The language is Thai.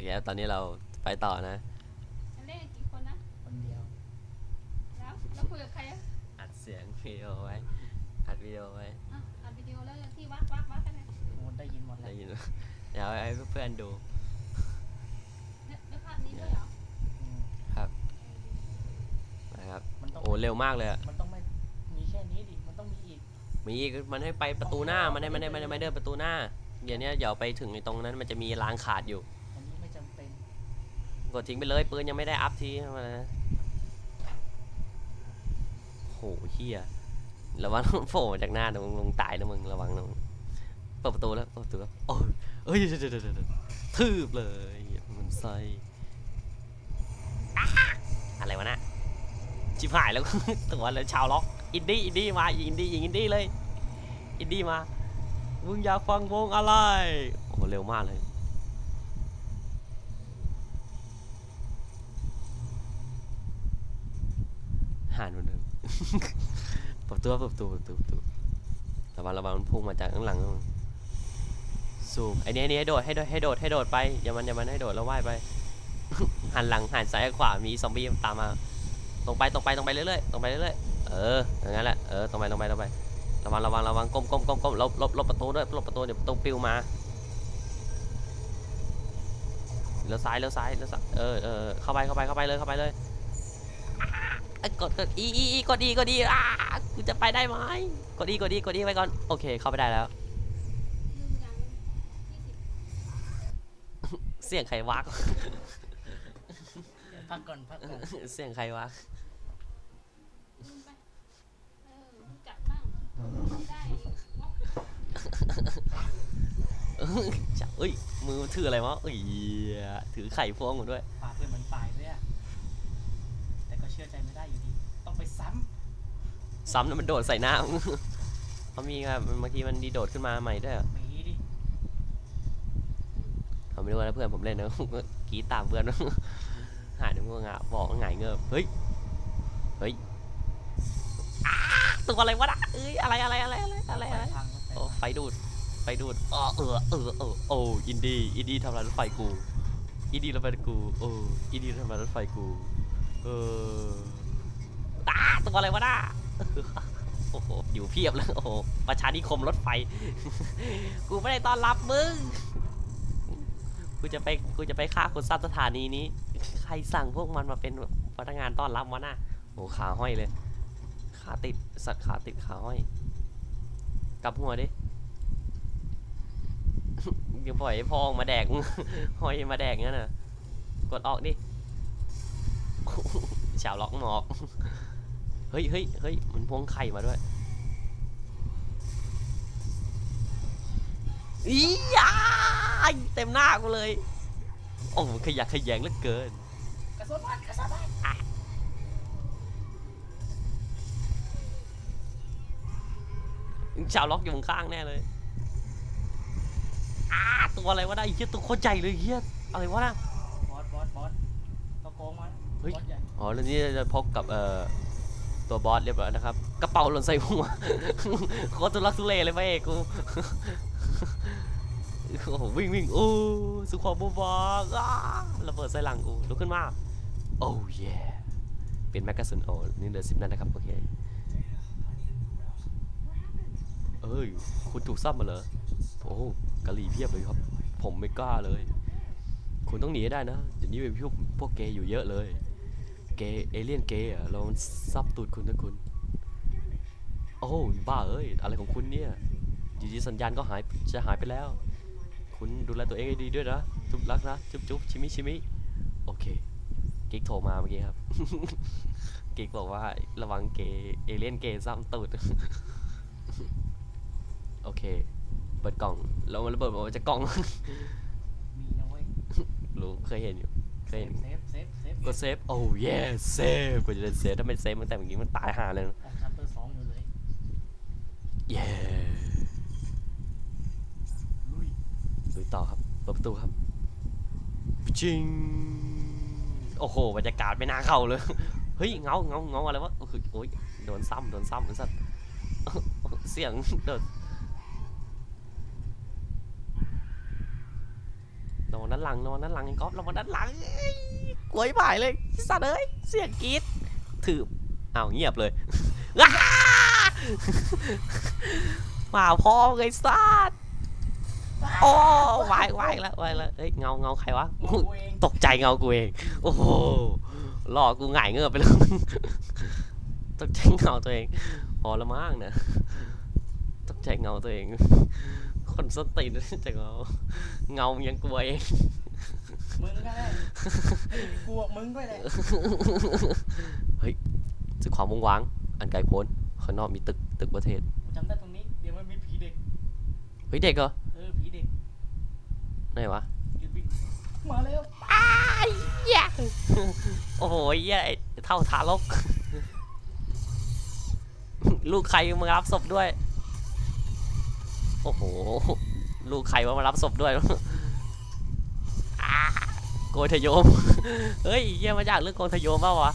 เคตอนนี้เราไปต่อนะจะเล่นกี่คนนะ คนเดียวแล้วแล้วคุยกับใครอะอัดเสียงวิดีโอไว้ อัดวิดีโอไว้ อะอัดวิดีโอแล้วที่วักวักวักกันเลยโอ้ได้ยินหมดเลได้ยยินไหมเดี๋ยวให้เพื่อนๆดูเนี่ยในภาพนี้ด้วยเหรออืมนะครับ มันต้องโอ้ เร็วมากเลยอะมันต้องไม่มีแค่นี้ดิ มันต้องมีอีก มีอีกมันให้ไปประตูหน้า มันให้มันให้มันให้มันเดินประตูหน้า เดี๋ยวเนี้ยเดี๋ยวไปถึงไอ้ตรงนั้นมันจะมีรางขาดอยู่ อันนี้ไม่จำเป็น กดทิ้งไปเลยปืนยังไม่ได้อัพทีมานะโหเฮียระวังโผล่จากหน้านะมึงมึงตายนะมึงระวังนะมึงเปิดประตูแล้วเปิดประตูแล้วโอ้ยเอ้ยเดี๋ยวเดี๋ยวเดี๋ยวเดี๋ยวทืบเลยมันใส่อะไรวะน่ะชิบหายแล้วตัวแล้วชาวล็อกอินดี้อินดี้มาอินดี้ยิงอินดี้เลยอินดี้มามึงอยากฟังวงอะไรโอ้เร็วมากเลย หานมันเดิมเปิดตัวเปิดตัวเปิดตัวเปิดตัวระวังระวังมันพุ่งมาจากข้างหลังนู่นซูมไอ้นี่ไอ้นี่ให้โดดให้โดดให้โดดให้โดดไปอย่ามันอย่ามันให้โดดแล้วว่ายไป หันหลังหันซ้ายขวามีซอมบี้ตามมา ตรงไปตรงไปตรงไปเรื่อยๆตรงไปเรื่อยๆเอออย่างนั้นแหละเออตรงไปตรงไปตรงไประวังระวังระวังก้มก้มก้มก้มลบลบลบประตูด้วยลบประตูเดี๋ยวประตูปิวมาเลี้ยวซ้ายเลี้ยวซ้ายเลี้ยวซ้ายเออเออเข้าไปเข้าไปเข้าไปเลยเข้าไปเลย กดกดอีอีอีกดอีกดอีอ่ากูจะไปได้ไหมกดอีกดอีกดอีไปก่อนโอเค เข้าไปได้แล้วลืมยังยี่สิบเสียงใครวักพักก่อนพักก่อนเสียงใครวักลืมไปเออรู้จักบ้างได้งกจับเอ้ยมือถืออะไรวะเอ้ยถือไข่พวงมาด้วยปาเพื่อนเหมือนปลายด้วยอะแต่ก็เชื่ อใจไม่ได้อยู่ดีต้องไปซ้ซ้ำแล้วมันโดดใส่หน้าเขามีครับบางทีมันดีโดดขึ้นมาใหม่ด้วยเหรอำมีดิเขาไม่รู้นะเพื่อนผมเล่นนะกรีดตามเพื่อน หายในมืองะบอกว่าหงายเงือบเฮ้ยเฮ้ยอ้าตัวอะไรวะน่ะเอ้ยอะไรอะไรอะไรอะไรอะไรอะไร ทางรถไฟโอ้ไฟดูด ไฟดูดอ๋อเออเออเออโอ้อินดี้ อินดี้ทำลายรถไฟกู อินดี้รถไฟกู โอ้ อินดี้ทำลายรถไฟกู เออ ตาตัวอะไรวะน่าโอ้โหอยู่เพียบเลยโอ้โหประชานิคมรถไฟ กูไม่ได้ต้อนรับมึง กูจะไปกูจะไปฆ่าคนสร้างสถานีนี้ ใครสั่งพวกมันมาเป็นพนักงานต้อนรับวะน่ะโอ้ขาห้อยเลย ขาติดสัตว์ขาติดขาห้อย กลับหัวดิอย่าปล่อยให้พอออกมาแดกห้อยมาแดกงั้นน่ะ กดออกดิ ชาวล็อกหมอก เฮ้ยเฮ้ยเฮ้ยมันพวงไข่มาด้วยอียายเต็มหน้ากูเลย โอ้มันขยักขยงเหลือเกินกระสุนบ้านกระสุนบ้านชาวล็อกอยู่ข้างๆแน่เลยอ้าตัวอะไรวะน่ะไอ้เหี้ยตัวโคตรใหญ่เลยเหี้ยอะไรวะน่ะบอสบอสบอสตัวโกงมันเฮ้ยบอสใหญ่อ๋อ แล้วนี่จะพบกับเอ่อ ตัวบอสเรียบร้อยนะครับ กระเป๋าหล่นใส่หัวโคตรทุลักทุเลเลยพระเอกกูโอ้โหวิ่งวิ่งโอ้สุขอบบบอกอ้าระเบิดใส่หลังกูลุกขึ้นมาโอ้เย่เป็นแมกกาซีนโอ้นี่เหลือสิบนัดนะครับโอเคเอ้ยคุณถูกซ้ำมาเหรอโอ้กะหรี่เพียบเลยครับ ผมไม่กล้าเลย คุณต้องหนีได้นะเดี๋ยวนี้มีพวกพวกเกย์อยู่เยอะเลย เกย์เอเลี่ยนเกย์อะเรามันซับตูดคุณนะคุณโอ้โหบ้าเอ้ยอะไรของคุณเนี่ยอยู่ดีสัญญาณก็หายจะหายไปแล้ว คุณดูแลตัวเองให้ดีด้วยนะจุ๊บรักนะจุ๊บจุ๊บชิมิชิมิโอเคกิ๊กโทรมาเมื่อกี้ครับกิ๊กบอกว่าระวังเกย์เอเลี่ยนเกย์ซ้ำตูดโอเค เปิดกล่องแล้วมันระเบิดออกมาจากกล่องมีนะเว้ยรู้เคยเห็นอยู่ เคเซยเห็ฟนเซฟเซฟเซฟก็เซฟโอ้เย่เซฟกูจะได้เซฟถ้าไม่เซฟตั้งแต่เมื่อกี้มันตายห่าเลยนะออกชัปเตอร์สองอยู่เลยเย่ลุยดูต่อครับเปิดประตูครับจิงโอ้โหบรรยากาศไม่น่าเข้าเลยเฮ้ยเงาเงาเงาอะไรวะโอ้โหโอ้ยโดนซ้ำโดนซ้ำไอ้สัตว์เสียงโดน โดวังด้านหลังระวังด้านหลังไอ้ก๊อฟระวังด้านหลังเอ้ยกลัวไอ้ผายเลยสัตว์เอ้ยเสียงกรีดถืออ้าวเงียบเลยอ้ามาพ่อไงสัตว์โอ้วายวายแล้ววายแล้วเอ้ยเงาเงาใครวะงงกูเองตกใจเงากูเองโอ้โหหลอกกูหงายเงือบไปแล้วตกใจเงาตัวเองพอละมั้งนะตกใจเงาตัวเอง คนสตินจะเงาเงายังกลัวเองมึงก็ได้เฮ้ยกูบอกมึงก็ได้สึกความวงวาง อันไกลโพ้นข้างนอกมีตึกตึกประเทศกูจำได้ตรงนี้เดี๋ยวมันมีผีเด็กเฮ้ยเด็กเหรอเออผีเด็กไหนวะยืนวิ่งมาแล้วโอ้โหเหี้ยไอ้เท่าทารกลูกใครมารับศพด้วย โอ้โห ลูกใครว่ามารับศพด้วยโกยทะยม เฮ้ยเยี่ยมาจากเรื่องโกยทะยมเปล่าวะ